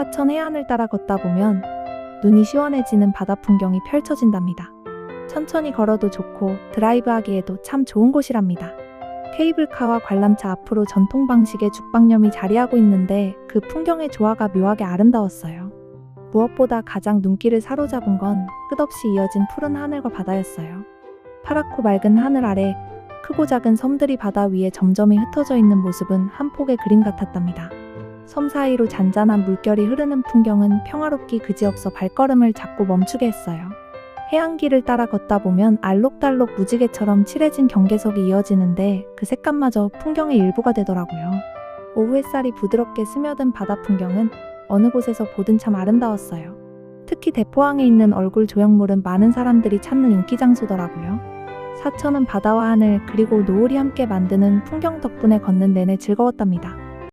사천 해안을 따라 걷다 보면 눈이 시원해지는 바다 풍경이 펼쳐진답니다. 천천히 걸어도 좋고 드라이브하기에도 참 좋은 곳이랍니다. 케이블카와 관람차 앞으로 전통 방식의 죽방염이 자리하고 있는데 그 풍경의 조화가 묘하게 아름다웠어요. 무엇보다 가장 눈길을 사로잡은 건 끝없이 이어진 푸른 하늘과 바다였어요. 파랗고 맑은 하늘 아래 크고 작은 섬들이 바다 위에 점점이 흩어져 있는 모습은 한 폭의 그림 같았답니다. 섬 사이로 잔잔한 물결이 흐르는 풍경은 평화롭기 그지없어 발걸음을 자꾸 멈추게 했어요. 해안길을 따라 걷다 보면 알록달록 무지개처럼 칠해진 경계석이 이어지는데 그 색감마저 풍경의 일부가 되더라고요. 오후 햇살이 부드럽게 스며든 바다 풍경은 어느 곳에서 보든 참 아름다웠어요. 특히 대포항에 있는 얼굴 조형물은 많은 사람들이 찾는 인기 장소더라고요. 사천은 바다와 하늘 그리고 노을이 함께 만드는 풍경 덕분에 걷는 내내 즐거웠답니다.